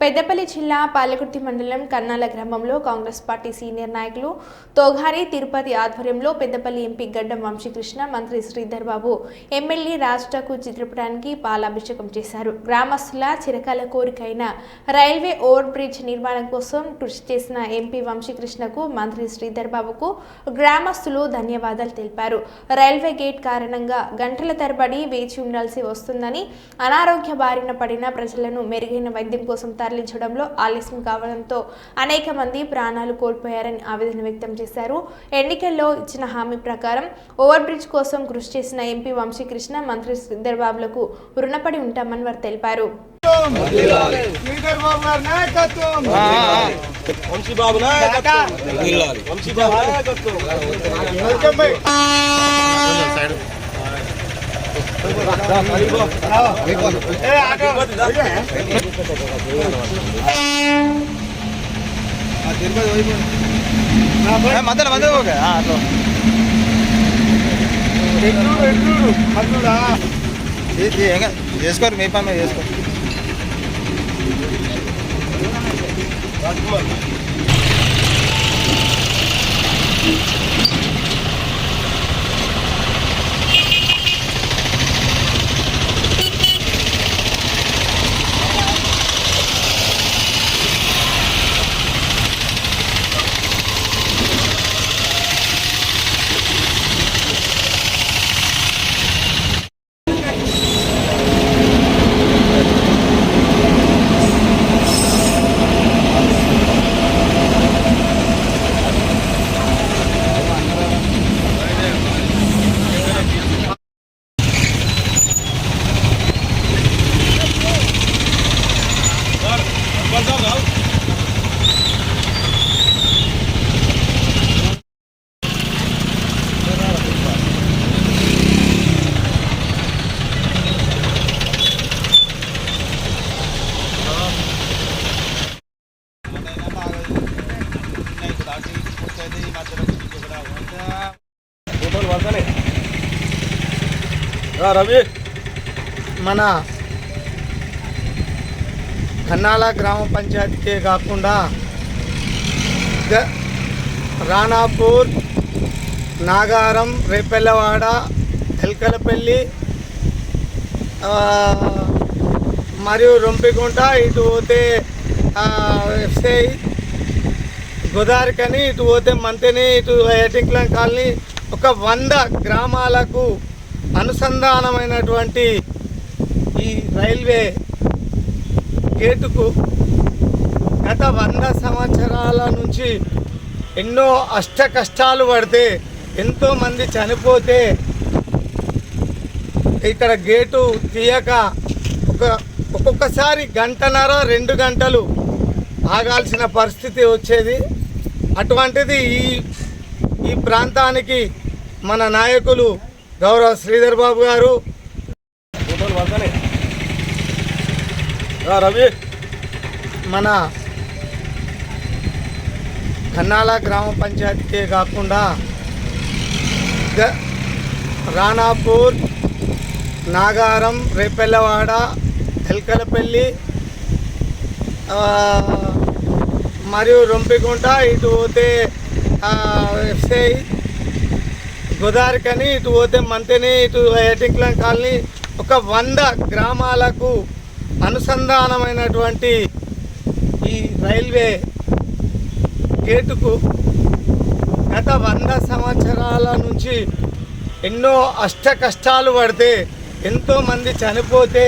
పెద్దపల్లి జిల్లా పాలకుర్తి మండలం కన్నాల గ్రామంలో కాంగ్రెస్ పార్టీ సీనియర్ నాయకులు తోఘారి తిరుపతి ఆధ్వర్యంలో పెద్దపల్లి ఎంపీ గడ్డం వంశీకృష్ణ మంత్రి శ్రీధర్ బాబు ఎమ్మెల్యే రాష్ట్రకు చిత్రపటానికి పాలాభిషేకం చేశారు. గ్రామస్తుల చిరకాల కోరికైన రైల్వే ఓవర్ బ్రిడ్జ్ నిర్మాణం కోసం కృషి చేసిన ఎంపీ వంశీకృష్ణకు మంత్రి శ్రీధర్ బాబుకు గ్రామస్తులు ధన్యవాదాలు తెలిపారు. రైల్వే గేట్ కారణంగా గంటల తరబడి వేచి ఉండాల్సి వస్తుందని అనారోగ్య బారిన పడిన ప్రజలను మెరుగైన వైద్యం కోసం తరలించడంలో ఆలస్యం కావడంతో అనేక మంది ప్రాణాలు కోల్పోయారని ఆవేదన వ్యక్తం చేశారు. ఎన్నికల్లో ఇచ్చిన హామీ ప్రకారం ఓవర్ బ్రిడ్జ్ కోసం కృషి చేసిన ఎంపీ వంశీకృష్ణ మంత్రి శ్రీధర్ బాబులకు రుణపడి ఉంటామని వారు తెలిపారు. నాయకత్వం. వంశీబాబు నాయకత్వం. వంశీబాబు. మధ్యలో మధ్యలో ఓకే అట్లా చేసుకోరు మీ పని చేసుకోరు రవి. మన కన్నాల గ్రామ పంచాయతీకే కాకుండా రాణాపూర్ నాగారం రేపెల్లవాడ ఎల్కలపల్లి మరియు రొంపికుంట ఇటు పోతే ఎఫ్సిఐ గోదావరికని ఇటు పోతే మంతెని ఇటు ఎటింక్లం కాలనీ ఒక వంద గ్రామాలకు అనుసంధానమైనటువంటి ఈ రైల్వే గేటుకు గత వంద సంవత్సరాల నుంచి ఎన్నో అష్ట కష్టాలు పడితే ఎంతోమంది చనిపోతే ఇక్కడ గేటు తీయక ఒక ఒక్కొక్కసారి గంటన్నర రెండు గంటలు ఆగాల్సిన పరిస్థితి వచ్చేది. అటువంటిది ఈ ఈ ప్రాంతానికి మన నాయకులు గౌరవ శ్రీధర్ బాబు గారు. రవి. మన కన్నాల గ్రామ పంచాయతీకే కాకుండా రాణాపూర్ నాగారం రేపెల్లవాడ ఎల్కలపల్లి మరియు రొంపికుంట ఇటు పోతే ఎఫ్సిఐ గోదావరికని ఇటు పోతే మంతెని ఇటు ఏటింక్లం కాలనీ ఒక వంద గ్రామాలకు అనుసంధానమైనటువంటి ఈ రైల్వే గేటుకు గత వంద సంవత్సరాల నుంచి ఎన్నో అష్ట కష్టాలు పడితే ఎంతోమంది చనిపోతే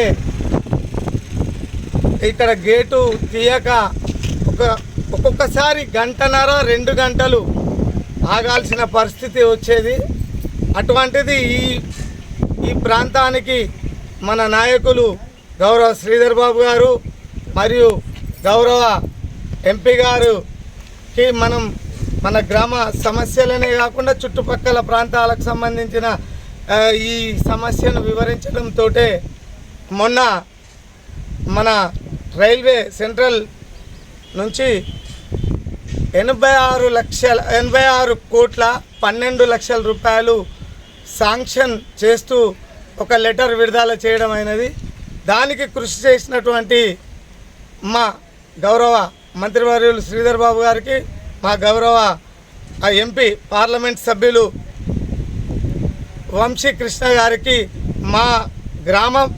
ఇక్కడ గేటు తీయక ఒక ఒక్కొక్కసారి గంటన్నర రెండు గంటలు ఆగాల్సిన పరిస్థితి వచ్చేది. అటువంటిది ఈ ఈ ప్రాంతానికి మన నాయకులు గౌరవ శ్రీధర్ బాబు గారు మరియు గౌరవ ఎంపీ గారుకి మనం మన గ్రామ సమస్యలనే కాకుండా చుట్టుపక్కల ప్రాంతాలకు సంబంధించిన ఈ సమస్యను వివరించడంతో మొన్న మన రైల్వే సెంట్రల్ నుంచి ఎనభై ఆరు లక్షల ఎనభై ఆరు కోట్ల పన్నెండు లక్షల రూపాయలు శాంక్షన్ చేస్తూ ఒక లెటర్ విడుదల చేయడం అయినది. దానికి కృషి చేసినటువంటి మా గౌరవ మంత్రివర్యులు శ్రీధర్ బాబు గారికి మా గౌరవ ఆ ఎంపీ పార్లమెంట్ సభ్యులు వంశీ కృష్ణ గారికి మా గ్రామం